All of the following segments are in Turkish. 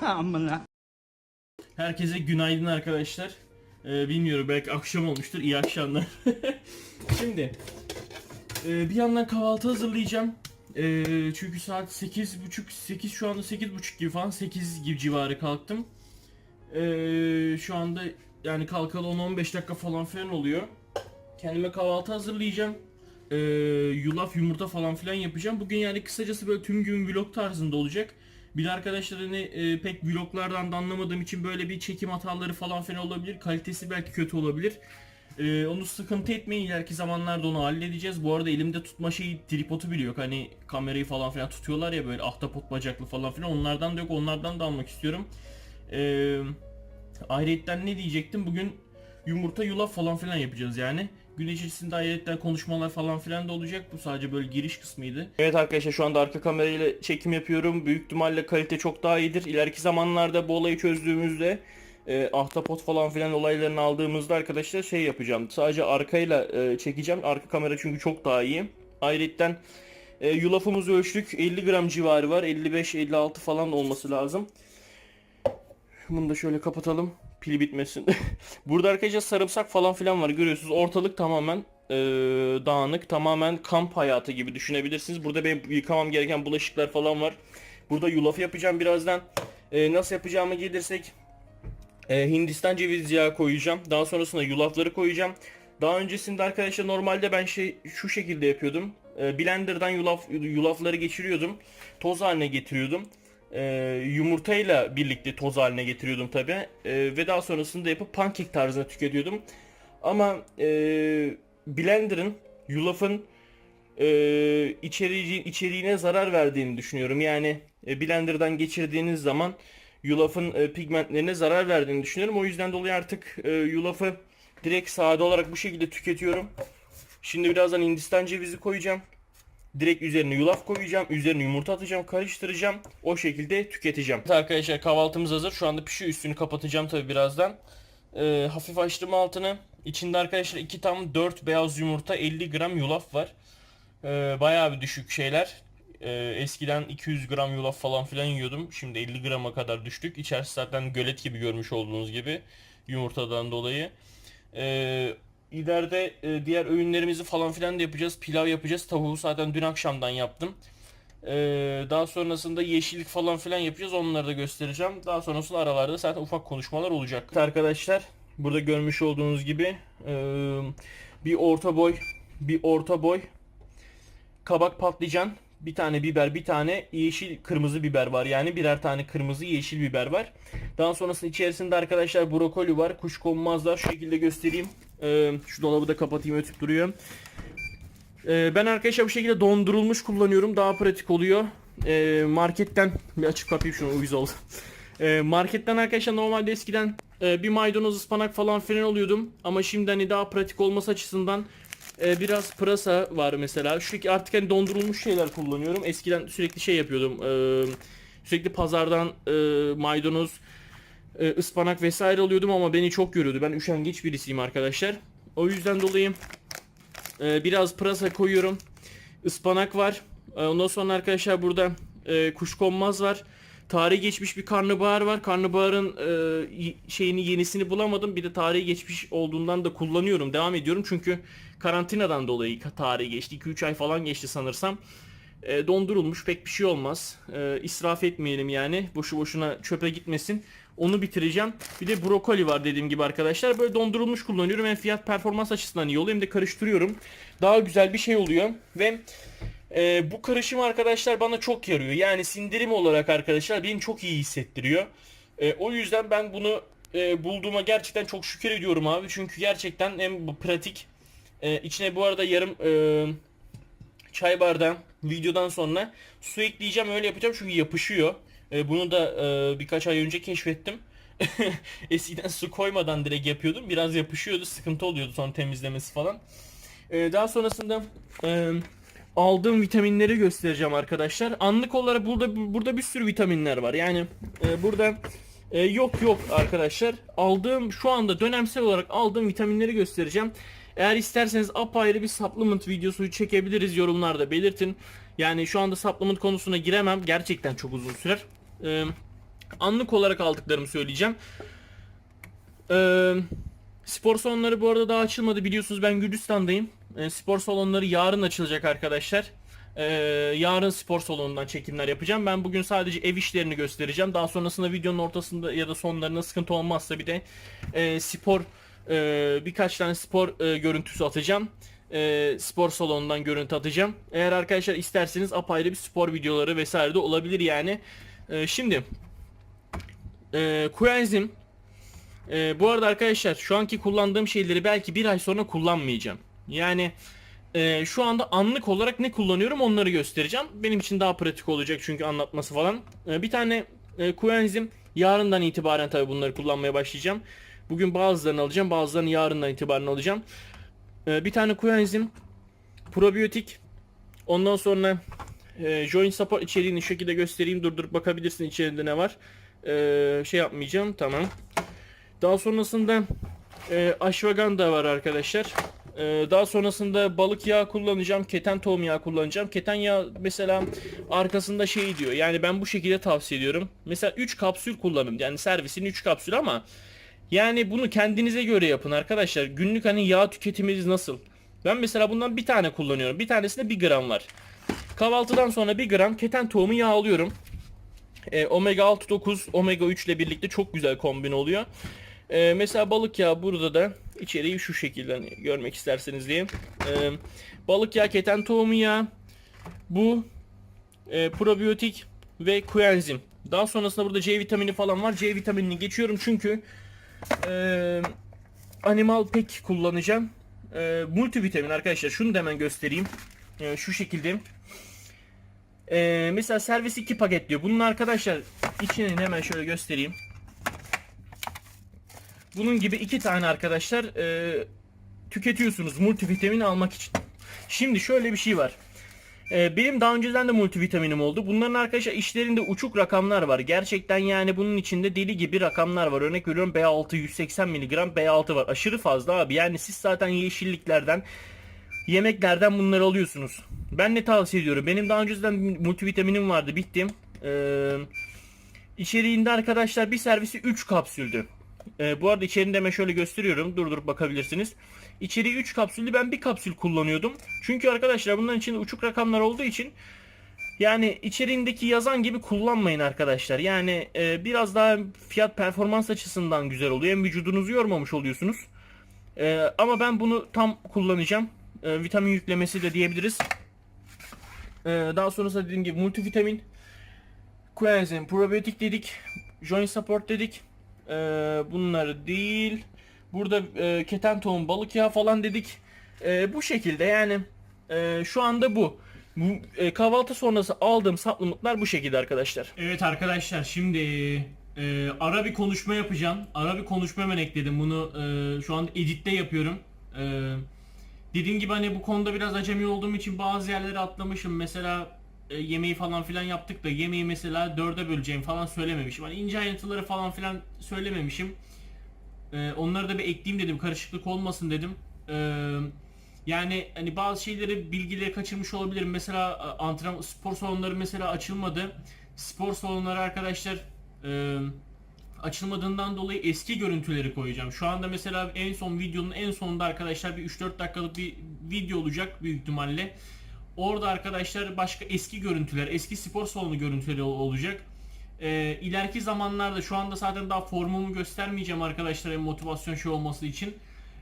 Amına. Herkese günaydın arkadaşlar. Ee, bilmiyorum belki akşam olmuştur. İyi akşamlar. Şimdi e, bir yandan kahvaltı hazırlayacağım. E, çünkü saat 8.30 8 şu anda 8.30 gibi falan 8 gibi civarı kalktım. E, şu anda yani kalkalı 10-15 dakika falan filan oluyor. Kendime kahvaltı hazırlayacağım. E, yulaf yumurta falan filan yapacağım. Bugün yani kısacası böyle tüm gün vlog tarzında olacak. Bir de arkadaşlar hani e, pek vloglardan da anlamadığım için böyle bir çekim hataları falan filan olabilir. Kalitesi belki kötü olabilir. E, onu sıkıntı etmeyin ileriki zamanlarda onu halledeceğiz. Bu arada elimde tutma şeyi tripodu bile yok. Hani kamerayı falan filan tutuyorlar ya böyle ahtapot bacaklı falan filan. Onlardan da yok. Onlardan da almak istiyorum. E, ayrıyetten ne diyecektim? Bugün yumurta yulaf falan filan yapacağız yani. Gün içerisinde ayrıyetten konuşmalar falan filan da olacak. Bu sadece böyle giriş kısmıydı. Evet arkadaşlar şu anda arka kamerayla çekim yapıyorum. Büyük ihtimalle kalite çok daha iyidir. İleriki zamanlarda bu olayı çözdüğümüzde e, ahtapot falan filan olaylarını aldığımızda arkadaşlar şey yapacağım. Sadece arkayla e, çekeceğim. Arka kamera çünkü çok daha iyi. Ayrıca e, yulafımızı ölçtük. 50 gram civarı var. 55-56 falan olması lazım. Bunu da şöyle kapatalım. Pili bitmesin. Burada arkadaşlar sarımsak falan filan var. Görüyorsunuz ortalık tamamen e, dağınık. Tamamen kamp hayatı gibi düşünebilirsiniz. Burada benim yıkamam gereken bulaşıklar falan var. Burada yulaf yapacağım birazdan. E, nasıl yapacağımı gelirsek e, Hindistan cevizi yağı koyacağım. Daha sonrasında yulafları koyacağım. Daha öncesinde arkadaşlar normalde ben şey şu şekilde yapıyordum. E, blenderdan yulaf yulafları geçiriyordum. Toz haline getiriyordum. E, yumurtayla birlikte toz haline getiriyordum tabi. E, ve daha sonrasında yapıp pankek tarzında tüketiyordum. Ama e, blenderın yulafın e, içeriği, içeriğine zarar verdiğini düşünüyorum. Yani e, blenderdan geçirdiğiniz zaman yulafın e, pigmentlerine zarar verdiğini düşünüyorum. O yüzden dolayı artık e, yulafı direkt sade olarak bu şekilde tüketiyorum. Şimdi birazdan Hindistan cevizi koyacağım. Direkt üzerine yulaf koyacağım. Üzerine yumurta atacağım. Karıştıracağım. O şekilde tüketeceğim. Evet arkadaşlar kahvaltımız hazır. Şu anda pişiyor. Üstünü kapatacağım tabi birazdan. E, hafif açtım altını. İçinde arkadaşlar 2 tam 4 beyaz yumurta 50 gram yulaf var. E, bayağı bir düşük şeyler. Ee, eskiden 200 gram yulaf falan filan yiyordum. Şimdi 50 grama kadar düştük. İçerisi zaten gölet gibi görmüş olduğunuz gibi yumurtadan dolayı. Ee, ileride e, diğer öğünlerimizi falan filan da yapacağız. Pilav yapacağız. Tavuğu zaten dün akşamdan yaptım. Ee, daha sonrasında yeşillik falan filan yapacağız. Onları da göstereceğim. Daha sonrasında aralarda zaten ufak konuşmalar olacak. Evet arkadaşlar burada görmüş olduğunuz gibi e, bir orta boy bir orta boy kabak patlıcan bir tane biber, bir tane yeşil kırmızı biber var. Yani birer tane kırmızı yeşil biber var. Daha sonrasında içerisinde arkadaşlar brokoli var, kuşkonmazlar. Şu şekilde göstereyim. Ee, şu dolabı da kapatayım ötüp duruyor. Ee, ben arkadaşlar bu şekilde dondurulmuş kullanıyorum. Daha pratik oluyor. Ee, marketten bir açık kapayım şunu uyuz oldu. Ee, marketten arkadaşlar normalde eskiden e, bir maydanoz ıspanak falan filan alıyordum. Ama şimdi hani daha pratik olması açısından ee, biraz pırasa var mesela. Şu artık hani dondurulmuş şeyler kullanıyorum. Eskiden sürekli şey yapıyordum. Ee, sürekli pazardan e, maydanoz, e, ıspanak vesaire alıyordum ama beni çok görüyordu. Ben üşengeç birisiyim arkadaşlar. O yüzden dolayı e, biraz pırasa koyuyorum. Ispanak var. E, ondan sonra arkadaşlar burada e, kuşkonmaz var. Tarihi geçmiş bir karnabahar var. Karnabaharın e, şeyini yenisini bulamadım. Bir de tarihi geçmiş olduğundan da kullanıyorum. Devam ediyorum çünkü karantinadan dolayı tarihi geçti. 2-3 ay falan geçti sanırsam. E, dondurulmuş pek bir şey olmaz. E, israf etmeyelim yani. Boşu boşuna çöpe gitmesin. Onu bitireceğim. Bir de brokoli var dediğim gibi arkadaşlar. Böyle dondurulmuş kullanıyorum. Hem fiyat performans açısından iyi oluyor hem de karıştırıyorum. Daha güzel bir şey oluyor. Ve e, bu karışım arkadaşlar bana çok yarıyor. Yani sindirim olarak arkadaşlar beni çok iyi hissettiriyor. E, o yüzden ben bunu e, bulduğuma gerçekten çok şükür ediyorum abi. Çünkü gerçekten hem pratik. E, içine bu arada yarım e, çay bardağı videodan sonra su ekleyeceğim. Öyle yapacağım çünkü yapışıyor. E, bunu da e, birkaç ay önce keşfettim. Eskiden su koymadan direkt yapıyordum. Biraz yapışıyordu. Sıkıntı oluyordu sonra temizlemesi falan. E, daha sonrasında... E, aldığım vitaminleri göstereceğim arkadaşlar. Anlık olarak burada burada bir sürü vitaminler var. Yani e, burada e, yok yok arkadaşlar. Aldığım şu anda dönemsel olarak aldığım vitaminleri göstereceğim. Eğer isterseniz apayrı bir supplement videosu çekebiliriz yorumlarda belirtin. Yani şu anda supplement konusuna giremem. Gerçekten çok uzun sürer. E, anlık olarak aldıklarımı söyleyeceğim. Ee, spor salonları bu arada daha açılmadı biliyorsunuz ben Gürcistan'dayım. Ee, spor salonları yarın açılacak arkadaşlar. Ee, yarın spor salonundan çekimler yapacağım. Ben bugün sadece ev işlerini göstereceğim. Daha sonrasında videonun ortasında ya da sonlarında sıkıntı olmazsa bir de e, spor e, birkaç tane spor e, görüntüsü atacağım. E, spor salonundan görüntü atacağım. Eğer arkadaşlar isterseniz apayrı bir spor videoları vesaire de olabilir yani. E, şimdi e, Coenzym ee, bu arada arkadaşlar şu anki kullandığım şeyleri belki bir ay sonra kullanmayacağım. Yani e, şu anda anlık olarak ne kullanıyorum onları göstereceğim. Benim için daha pratik olacak çünkü anlatması falan. Ee, bir tane e, coenzim yarından itibaren tabi bunları kullanmaya başlayacağım. Bugün bazılarını alacağım bazılarını yarından itibaren alacağım. Ee, bir tane coenzim probiyotik ondan sonra e, joint support içeriğini şekilde göstereyim durdurup bakabilirsin içeride ne var. Ee, şey yapmayacağım tamam. Daha sonrasında e, ashwagandha var arkadaşlar. E, daha sonrasında balık yağı kullanacağım. Keten tohum yağı kullanacağım. Keten yağı mesela arkasında şey diyor. Yani ben bu şekilde tavsiye ediyorum. Mesela 3 kapsül kullanın. Yani servisin 3 kapsül ama yani bunu kendinize göre yapın arkadaşlar. Günlük hani yağ tüketiminiz nasıl? Ben mesela bundan bir tane kullanıyorum. Bir tanesinde 1 gram var. Kahvaltıdan sonra 1 gram keten tohumu yağı alıyorum. E, omega 6 9 omega 3 ile birlikte çok güzel kombin oluyor. E, mesela balık yağı burada da içeriği şu şekilde hani görmek isterseniz diye. E, balık yağı, keten tohumu yağı, bu e, probiyotik ve koenzim. Daha sonrasında burada C vitamini falan var. C vitaminini geçiyorum çünkü e, animal pek kullanacağım. E, multivitamin arkadaşlar şunu da hemen göstereyim. E, şu şekilde. E, mesela servis 2 paket diyor. Bunun arkadaşlar içini hemen şöyle göstereyim. Bunun gibi iki tane arkadaşlar e, tüketiyorsunuz multivitamin almak için. Şimdi şöyle bir şey var. E, benim daha önceden de multivitaminim oldu. Bunların arkadaşlar işlerinde uçuk rakamlar var. Gerçekten yani bunun içinde deli gibi rakamlar var. Örnek veriyorum B6 180 mg B6 var. Aşırı fazla abi. Yani siz zaten yeşilliklerden yemeklerden bunları alıyorsunuz. Ben ne tavsiye ediyorum? Benim daha önceden multivitaminim vardı. Bittim. Ee, içeriğinde arkadaşlar bir servisi 3 kapsüldü. Ee, bu arada içeriğini de şöyle gösteriyorum. Durdurup bakabilirsiniz. İçeriği 3 kapsüllü ben bir kapsül kullanıyordum. Çünkü arkadaşlar bunların içinde uçuk rakamlar olduğu için yani içeriğindeki yazan gibi kullanmayın arkadaşlar. Yani e, biraz daha fiyat performans açısından güzel oluyor. Hem vücudunuzu yormamış oluyorsunuz. E, ama ben bunu tam kullanacağım. E, vitamin yüklemesi de diyebiliriz. E, daha sonrasında dediğim gibi multivitamin, coenzym, probiyotik dedik, joint support dedik. E, bunlar değil. Burada e, keten tohum, balık yağı falan dedik. E, bu şekilde yani e, şu anda bu. Bu e, kahvaltı sonrası aldığım supplementlar bu şekilde arkadaşlar. Evet arkadaşlar şimdi e, ara bir konuşma yapacağım. Ara bir konuşma hemen ekledim. Bunu e, şu an editte yapıyorum. E, dediğim gibi hani bu konuda biraz acemi olduğum için bazı yerleri atlamışım. Mesela e, yemeği falan filan yaptık da yemeği mesela dörde böleceğim falan söylememişim. Hani ince ayrıntıları falan filan söylememişim. E, onları da bir ekleyeyim dedim. Karışıklık olmasın dedim. Eee yani hani bazı şeyleri bilgileri kaçırmış olabilirim. Mesela e, antrenman spor salonları mesela açılmadı. Spor salonları arkadaşlar e, açılmadığından dolayı eski görüntüleri koyacağım. Şu anda mesela en son videonun en sonunda arkadaşlar bir 3-4 dakikalık bir video olacak büyük ihtimalle. Orada arkadaşlar başka eski görüntüler, eski spor salonu görüntüleri ol- olacak. E, ileriki zamanlarda şu anda zaten daha formumu göstermeyeceğim arkadaşlar motivasyon şey olması için.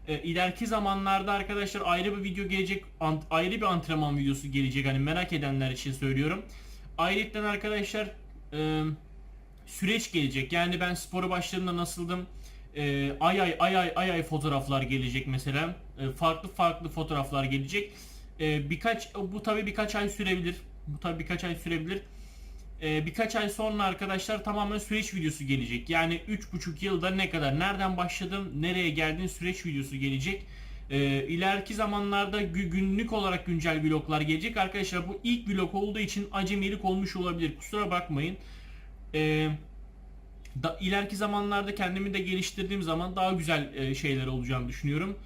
E, ileriki zamanlarda arkadaşlar ayrı bir video gelecek, ant- ayrı bir antrenman videosu gelecek hani merak edenler için söylüyorum. Ayrıca arkadaşlar e, süreç gelecek. Yani ben spora başladığımda nasıldım? E, ay ay ay ay ay ay fotoğraflar gelecek mesela. E, farklı farklı fotoğraflar gelecek. E, birkaç bu tabi birkaç ay sürebilir. Bu tabi birkaç ay sürebilir. Ee, birkaç ay sonra arkadaşlar tamamen süreç videosu gelecek. Yani 3,5 yılda ne kadar, nereden başladım, nereye geldiğin süreç videosu gelecek. İleriki zamanlarda gü- günlük olarak güncel vloglar gelecek. Arkadaşlar bu ilk vlog olduğu için acemilik olmuş olabilir. Kusura bakmayın. Ee, ileriki zamanlarda kendimi de geliştirdiğim zaman daha güzel e, şeyler olacağını düşünüyorum.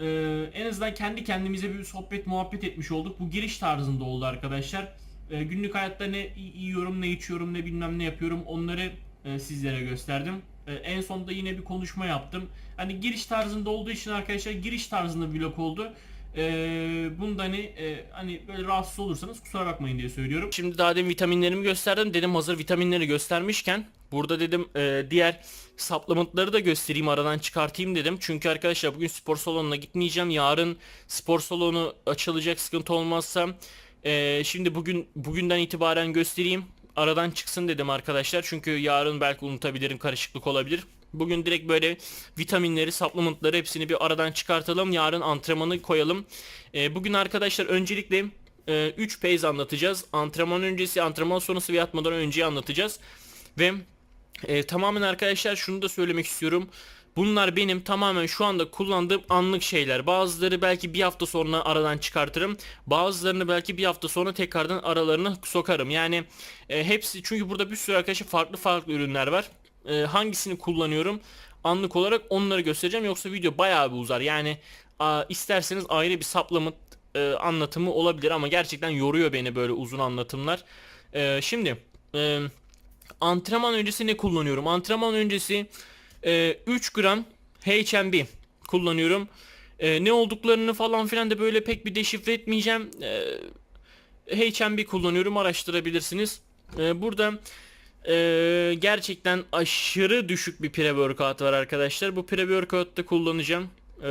Ee, en azından kendi kendimize bir sohbet muhabbet etmiş olduk. Bu giriş tarzında oldu arkadaşlar. Ee, günlük hayatta ne yiyorum, ne içiyorum, ne bilmem ne yapıyorum onları e, sizlere gösterdim. E, en sonunda yine bir konuşma yaptım. Hani giriş tarzında olduğu için arkadaşlar giriş tarzında bir vlog oldu. Ee, bunda hani e, hani böyle rahatsız olursanız kusura bakmayın diye söylüyorum. Şimdi daha demin vitaminlerimi gösterdim. Dedim hazır vitaminleri göstermişken burada dedim e, diğer supplementları da göstereyim aradan çıkartayım dedim. Çünkü arkadaşlar bugün spor salonuna gitmeyeceğim. Yarın spor salonu açılacak sıkıntı olmazsa e, şimdi bugün bugünden itibaren göstereyim. Aradan çıksın dedim arkadaşlar. Çünkü yarın belki unutabilirim karışıklık olabilir. Bugün direkt böyle vitaminleri, supplementları hepsini bir aradan çıkartalım. Yarın antrenmanı koyalım. Ee, bugün arkadaşlar öncelikle 3 phase anlatacağız. Antrenman öncesi, antrenman sonrası ve yatmadan önceyi anlatacağız. Ve e, tamamen arkadaşlar şunu da söylemek istiyorum. Bunlar benim tamamen şu anda kullandığım anlık şeyler. Bazıları belki bir hafta sonra aradan çıkartırım. Bazılarını belki bir hafta sonra tekrardan aralarına sokarım. Yani e, hepsi çünkü burada bir sürü arkadaşlar farklı farklı ürünler var. E, hangisini kullanıyorum anlık olarak onları göstereceğim. Yoksa video bayağı bir uzar. Yani a, isterseniz ayrı bir supplement e, anlatımı olabilir ama gerçekten yoruyor beni böyle uzun anlatımlar. E, şimdi e, antrenman öncesi ne kullanıyorum? Antrenman öncesi e, 3 gram HMB kullanıyorum. E, ne olduklarını falan filan da böyle pek bir deşifre etmeyeceğim. E, HMB kullanıyorum araştırabilirsiniz. E, burada e, gerçekten aşırı düşük bir pre-workout var arkadaşlar. Bu pre-workout'ta kullanacağım. E,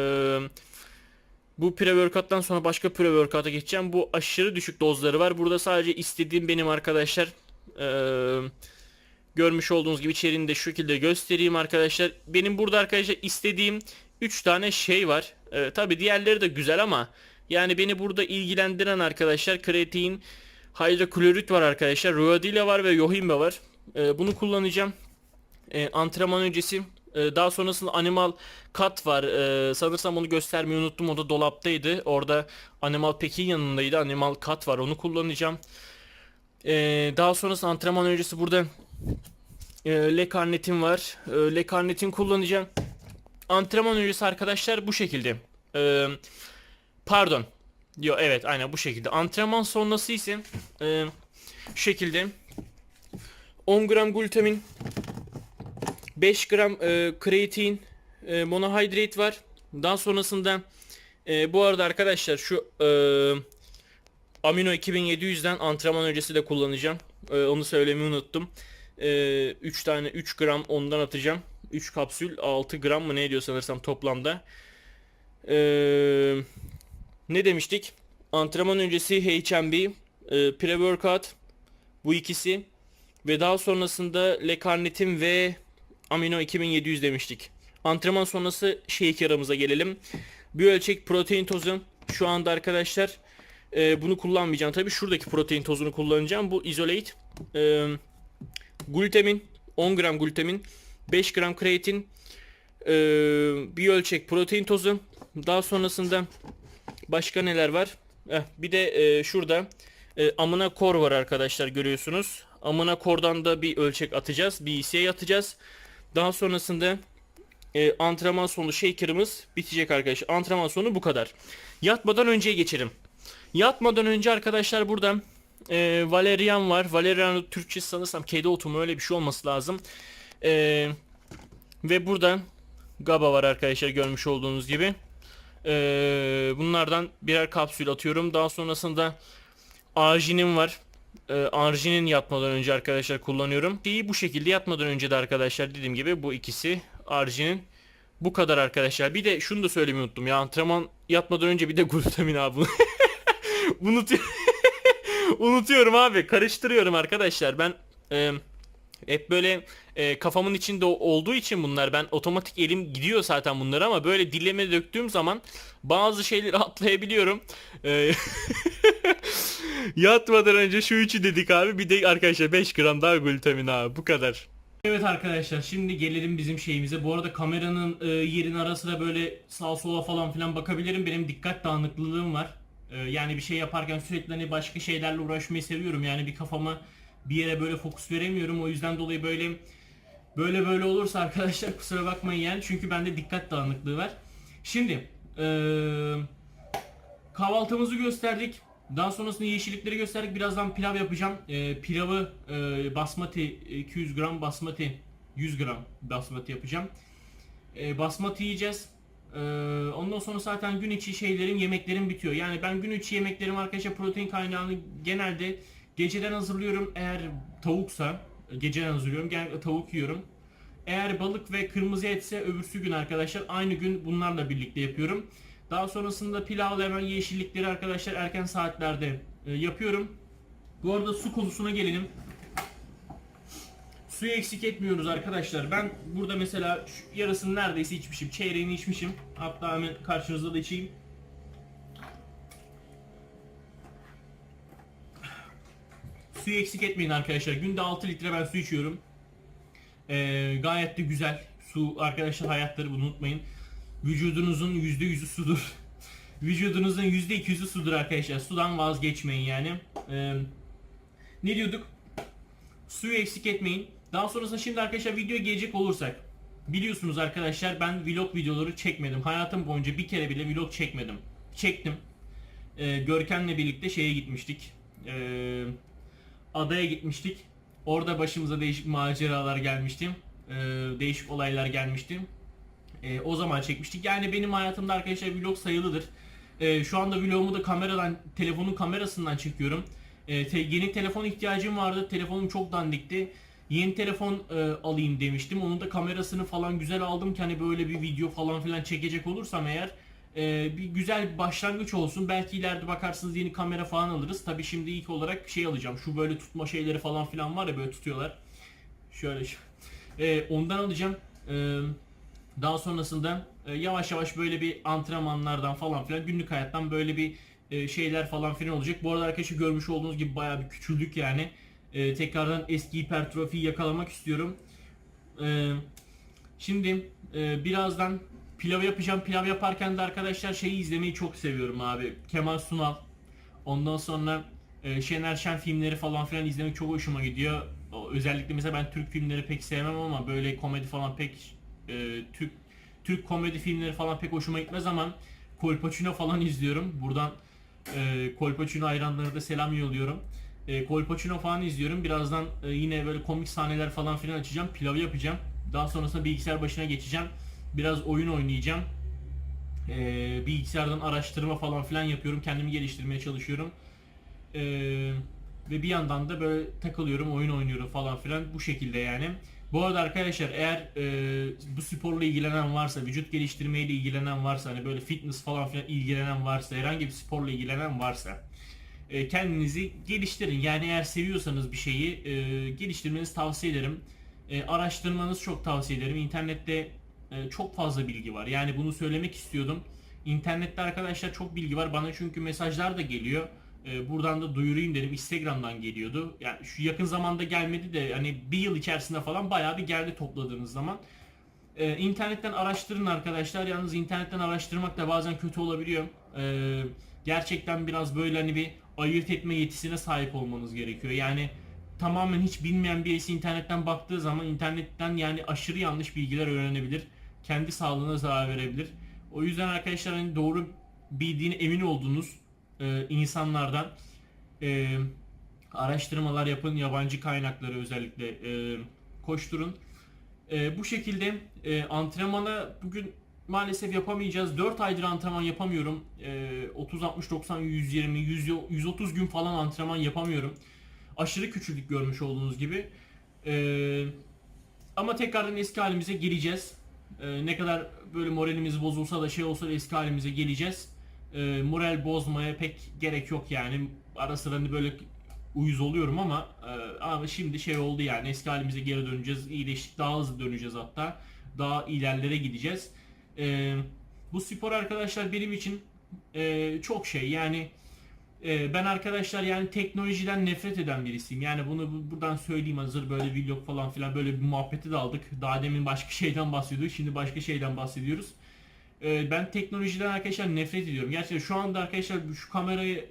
bu pre-workout'tan sonra başka pre-workout'a geçeceğim. Bu aşırı düşük dozları var. Burada sadece istediğim benim arkadaşlar. Eee Görmüş olduğunuz gibi içeriğini de şu şekilde göstereyim arkadaşlar. Benim burada arkadaşlar istediğim 3 tane şey var. Ee, Tabi diğerleri de güzel ama yani beni burada ilgilendiren arkadaşlar kreatin, hidroklorit var arkadaşlar. Ruadila var ve yohimbe var. Ee, bunu kullanacağım. Ee, antrenman öncesi. Ee, daha sonrasında animal kat var. Ee, sanırsam onu göstermeyi unuttum. O da dolaptaydı. Orada animal pekin yanındaydı. Animal kat var. Onu kullanacağım. Ee, daha sonrasında antrenman öncesi burada e, Le Carnet'im var. E, Le Carnet'in kullanacağım. Antrenman öncesi arkadaşlar bu şekilde. E, pardon. Yo evet aynen bu şekilde. Antrenman sonrası ise e, şu şekilde 10 gram glutamin 5 gram e, kreatin e, monohydrate var. Daha sonrasında e, bu arada arkadaşlar şu Amino 2700'den antrenman öncesi de kullanacağım. Onu söylemeyi unuttum. 3 e, tane 3 gram ondan atacağım. 3 kapsül 6 gram mı ne ediyor sanırsam toplamda. E, ne demiştik? Antrenman öncesi HMB, e, pre-workout bu ikisi ve daha sonrasında lekarnitin ve amino 2700 demiştik. Antrenman sonrası shake yaramıza gelelim. Bir ölçek protein tozu. Şu anda arkadaşlar e, bunu kullanmayacağım. Tabi şuradaki protein tozunu kullanacağım. Bu isolate. E, glutamin 10 gram glutamin 5 gram kreatin e, bir ölçek protein tozu. Daha sonrasında başka neler var? Eh, bir de e, şurada e, amına kor var arkadaşlar görüyorsunuz. Amına kordan da bir ölçek atacağız bir BCA atacağız daha sonrasında e, antrenman sonu shaker'ımız bitecek arkadaşlar antrenman sonu bu kadar. Yatmadan önceye geçelim. Yatmadan önce arkadaşlar burada e, Valerian var. Valerian Türkçe sanırsam kedi otu mu öyle bir şey olması lazım. E, ve burada GABA var arkadaşlar görmüş olduğunuz gibi. E, bunlardan birer kapsül atıyorum. Daha sonrasında arginin var. E, arginin yatmadan önce arkadaşlar kullanıyorum. İyi bu şekilde yatmadan önce de arkadaşlar dediğim gibi bu ikisi arginin. Bu kadar arkadaşlar. Bir de şunu da söylemeyi unuttum ya antrenman yatmadan önce bir de glutamin abi. Unutuyorum. Unutuyorum abi. Karıştırıyorum arkadaşlar. Ben e, hep böyle e, kafamın içinde olduğu için bunlar ben otomatik elim gidiyor zaten bunları ama böyle dileme döktüğüm zaman bazı şeyleri atlayabiliyorum. E, yatmadan önce şu üçü dedik abi. Bir de arkadaşlar 5 gram daha glutamin abi. Bu kadar. Evet arkadaşlar şimdi gelelim bizim şeyimize. Bu arada kameranın e, yerin arasına böyle sağ sola falan filan bakabilirim. Benim dikkat dağınıklılığım var. Ee, yani bir şey yaparken sürekli hani başka şeylerle uğraşmayı seviyorum. Yani bir kafama bir yere böyle fokus veremiyorum. O yüzden dolayı böyle böyle böyle olursa arkadaşlar kusura bakmayın yani. Çünkü bende dikkat dağınıklığı var. Şimdi ee, kahvaltımızı gösterdik. Daha sonrasında yeşillikleri gösterdik. Birazdan pilav yapacağım. Ee, pilavı e, basmati 200 gram basmati 100 gram basmati yapacağım. Ee, basmati yiyeceğiz. Ee, ondan sonra zaten gün içi şeylerin yemeklerim bitiyor. Yani ben gün içi yemeklerim arkadaşlar protein kaynağını genelde geceden hazırlıyorum. Eğer tavuksa geceden hazırlıyorum. Genellikle tavuk yiyorum. Eğer balık ve kırmızı etse öbürsü gün arkadaşlar aynı gün bunlarla birlikte yapıyorum. Daha sonrasında pilavla hemen yeşillikleri arkadaşlar erken saatlerde e, yapıyorum. Bu arada su konusuna gelelim. Suyu eksik etmiyoruz arkadaşlar. Ben burada mesela yarısını neredeyse içmişim. Çeyreğini içmişim. Hatta hemen karşınızda da içeyim. Suyu eksik etmeyin arkadaşlar. Günde 6 litre ben su içiyorum. Ee, gayet de güzel. Su arkadaşlar hayatları bunu unutmayın. Vücudunuzun %100'ü sudur. Vücudunuzun %200'ü sudur arkadaşlar. Sudan vazgeçmeyin yani. Ee, ne diyorduk? Suyu eksik etmeyin. Daha sonrasında şimdi arkadaşlar video gelecek olursak. Biliyorsunuz arkadaşlar ben vlog videoları çekmedim. Hayatım boyunca bir kere bile vlog çekmedim. Çektim. Ee, Görkem'le birlikte şeye gitmiştik. Ee, adaya gitmiştik. Orada başımıza değişik maceralar gelmişti. Ee, değişik olaylar gelmişti. Ee, o zaman çekmiştik. Yani benim hayatımda arkadaşlar vlog sayılıdır. Ee, şu anda vlogumu da kameradan, telefonun kamerasından çekiyorum. Ee, te- yeni telefon ihtiyacım vardı. Telefonum çok dandikti. Yeni telefon e, alayım demiştim. Onun da kamerasını falan güzel aldım ki hani böyle bir video falan filan çekecek olursam eğer e, bir güzel bir başlangıç olsun. Belki ileride bakarsınız yeni kamera falan alırız. Tabi şimdi ilk olarak şey alacağım. Şu böyle tutma şeyleri falan filan var ya böyle tutuyorlar. Şöyle e, ondan alacağım. E, daha sonrasında e, yavaş yavaş böyle bir antrenmanlardan falan filan günlük hayattan böyle bir e, şeyler falan filan olacak. Bu arada arkadaşlar görmüş olduğunuz gibi bayağı bir küçüldük yani. E, tekrardan eski hipertrofiyi yakalamak istiyorum. E, şimdi e, birazdan pilav yapacağım. Pilav yaparken de arkadaşlar şeyi izlemeyi çok seviyorum abi. Kemal Sunal. Ondan sonra e, Şener Şen filmleri falan filan izlemek çok hoşuma gidiyor. O, özellikle mesela ben Türk filmleri pek sevmem ama böyle komedi falan pek e, Türk Türk komedi filmleri falan pek hoşuma gitmez ama Kolpaçino falan izliyorum. Buradan e, Kolpaçino hayranlarına da selam yolluyorum. E, Kolpaçino falan izliyorum. Birazdan e, yine böyle komik sahneler falan filan açacağım. Pilavı yapacağım. Daha sonrasında bilgisayar başına geçeceğim. Biraz oyun oynayacağım. E, bilgisayardan araştırma falan filan yapıyorum. Kendimi geliştirmeye çalışıyorum. E, ve bir yandan da böyle takılıyorum, oyun oynuyorum falan filan bu şekilde yani. Bu arada arkadaşlar eğer e, bu sporla ilgilenen varsa, vücut geliştirmeyle ilgilenen varsa, hani böyle fitness falan filan ilgilenen varsa, herhangi bir sporla ilgilenen varsa e, kendinizi geliştirin. Yani eğer seviyorsanız bir şeyi e, geliştirmenizi tavsiye ederim. E, araştırmanızı çok tavsiye ederim. İnternette e, çok fazla bilgi var. Yani bunu söylemek istiyordum. İnternette arkadaşlar çok bilgi var. Bana çünkü mesajlar da geliyor. E, buradan da duyurayım dedim. Instagram'dan geliyordu. Yani şu yakın zamanda gelmedi de hani bir yıl içerisinde falan bayağı bir geldi topladığınız zaman. E, internetten araştırın arkadaşlar. Yalnız internetten araştırmak da bazen kötü olabiliyor. E, gerçekten biraz böyle hani bir ayırt etme yetisine sahip olmanız gerekiyor. Yani tamamen hiç bilmeyen birisi internetten baktığı zaman internetten yani aşırı yanlış bilgiler öğrenebilir. Kendi sağlığına zarar verebilir. O yüzden arkadaşlar hani doğru bildiğine emin olduğunuz e, insanlardan e, araştırmalar yapın. Yabancı kaynakları özellikle e, koşturun. E, bu şekilde e, antrenmana bugün maalesef yapamayacağız. 4 aydır antrenman yapamıyorum. E, 30 60 90 120 100 130 gün falan antrenman yapamıyorum. Aşırı küçüldük görmüş olduğunuz gibi. E, ama tekrardan eski halimize geleceğiz. E, ne kadar böyle moralimiz bozulsa da şey olsa da eski halimize geleceğiz. E, moral bozmaya pek gerek yok yani. Ara sıra hani böyle uyuz oluyorum ama e, ama şimdi şey oldu yani eski halimize geri döneceğiz. İyileştik daha hızlı döneceğiz hatta. Daha ilerlere gideceğiz. E, bu spor arkadaşlar benim için e, çok şey yani e, ben arkadaşlar yani teknolojiden nefret eden birisiyim. Yani bunu bu- buradan söyleyeyim hazır böyle vlog falan filan böyle bir muhabbeti de aldık. Daha demin başka şeyden bahsediyorduk. Şimdi başka şeyden bahsediyoruz. E, ben teknolojiden arkadaşlar nefret ediyorum. Gerçekten şu anda arkadaşlar şu kamerayı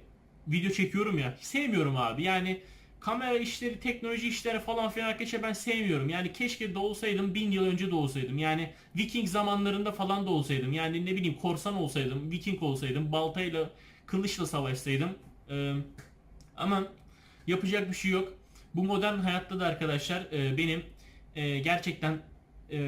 video çekiyorum ya. Sevmiyorum abi. Yani kamera işleri, teknoloji işleri falan filan arkadaşlar ben sevmiyorum. Yani keşke doğsaydım bin yıl önce doğsaydım. Yani Viking zamanlarında falan da olsaydım. Yani ne bileyim korsan olsaydım, Viking olsaydım, baltayla, kılıçla savaşsaydım. Ee, ama yapacak bir şey yok. Bu modern hayatta da arkadaşlar e, benim e, gerçekten e,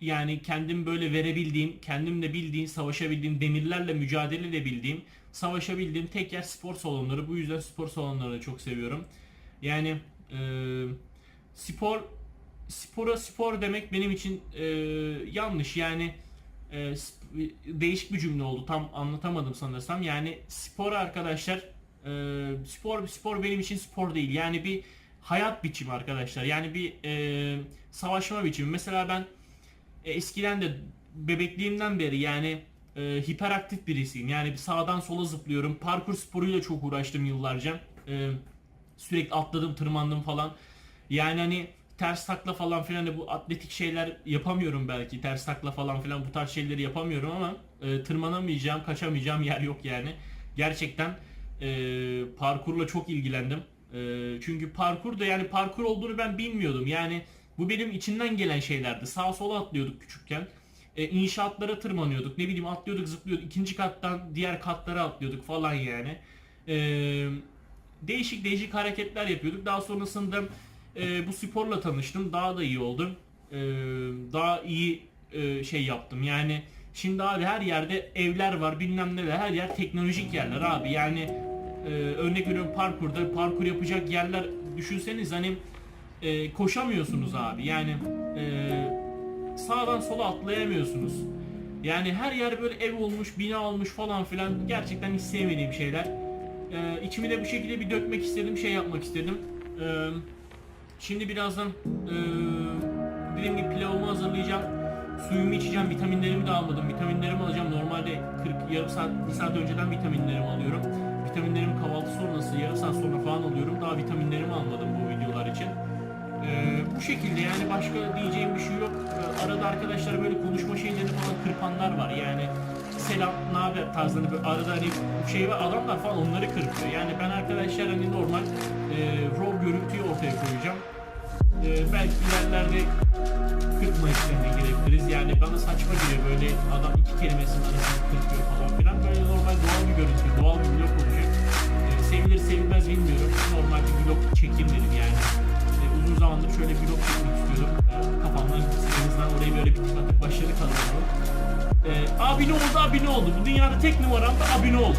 yani kendim böyle verebildiğim, kendim de bildiğim, savaşabildiğim, demirlerle mücadele edebildiğim, savaşabildiğim tek yer spor salonları. Bu yüzden spor salonlarını çok seviyorum. Yani e, spor spora spor demek benim için e, yanlış. Yani e, değişik bir cümle oldu. Tam anlatamadım sanırsam. Yani spor arkadaşlar e, spor spor benim için spor değil. Yani bir hayat biçimi arkadaşlar. Yani bir e, savaşma biçimi. Mesela ben e, eskiden de bebekliğimden beri yani e, hiperaktif birisiyim. Yani bir sağdan sola zıplıyorum. Parkur sporuyla çok uğraştım yıllarca. E, sürekli atladım, tırmandım falan. Yani hani ters takla falan filan hani bu atletik şeyler yapamıyorum belki. Ters takla falan filan bu tarz şeyleri yapamıyorum ama e, tırmanamayacağım, kaçamayacağım yer yok yani. Gerçekten e, parkurla çok ilgilendim. E, çünkü parkur da yani parkur olduğunu ben bilmiyordum. Yani bu benim içinden gelen şeylerdi. Sağa sola atlıyorduk küçükken. E, inşaatlara tırmanıyorduk. Ne bileyim atlıyorduk, zıplıyorduk. İkinci kattan diğer katlara atlıyorduk falan yani. E, değişik değişik hareketler yapıyorduk. Daha sonrasında e, bu sporla tanıştım. Daha da iyi oldum. E, daha iyi e, şey yaptım. Yani şimdi abi her yerde evler var bilmem neler. Her yer teknolojik yerler abi. Yani e, örnek veriyorum parkurda parkur yapacak yerler düşünseniz hani e, koşamıyorsunuz abi. Yani e, sağdan sola atlayamıyorsunuz. Yani her yer böyle ev olmuş, bina olmuş falan filan. Gerçekten hiç sevmediğim şeyler. E, içimi de bu şekilde bir dökmek istedim, şey yapmak istedim. E, şimdi birazdan e, dediğim gibi pilavımı hazırlayacağım. Suyumu içeceğim, vitaminlerimi de almadım. Vitaminlerimi alacağım. Normalde 40 yarım saat, bir saat önceden vitaminlerimi alıyorum. Vitaminlerimi kahvaltı sonrası, yarım saat sonra falan alıyorum. Daha vitaminlerimi almadım bu videolar için. Ee, bu şekilde yani başka diyeceğim yok. Ee, arada arkadaşlar böyle konuşma şeyleri falan kırpanlar var yani selam ne haber tarzında böyle arada hani şey var adamlar falan onları kırpıyor. Yani ben arkadaşlar hani normal e, raw görüntüyü ortaya koyacağım. E, belki ilerlerde kırpma işlerine girebiliriz. Yani bana saçma geliyor böyle adam iki kelimesinin arasını kırpıyor falan filan. Böyle normal doğal bir görüntü, doğal bir vlog olacak. E, sevilir sevilmez bilmiyorum. Normal bir vlog çekeyim dedim yani. Uzun zamandır şöyle bir vlog çekmek istiyordum. E, kafamdan gitsin. En azından orayı böyle bir tık atıp başarı kazanalım. E, abi ne oldu abi ne oldu? Bu dünyada tek numaram da abi ne oldu?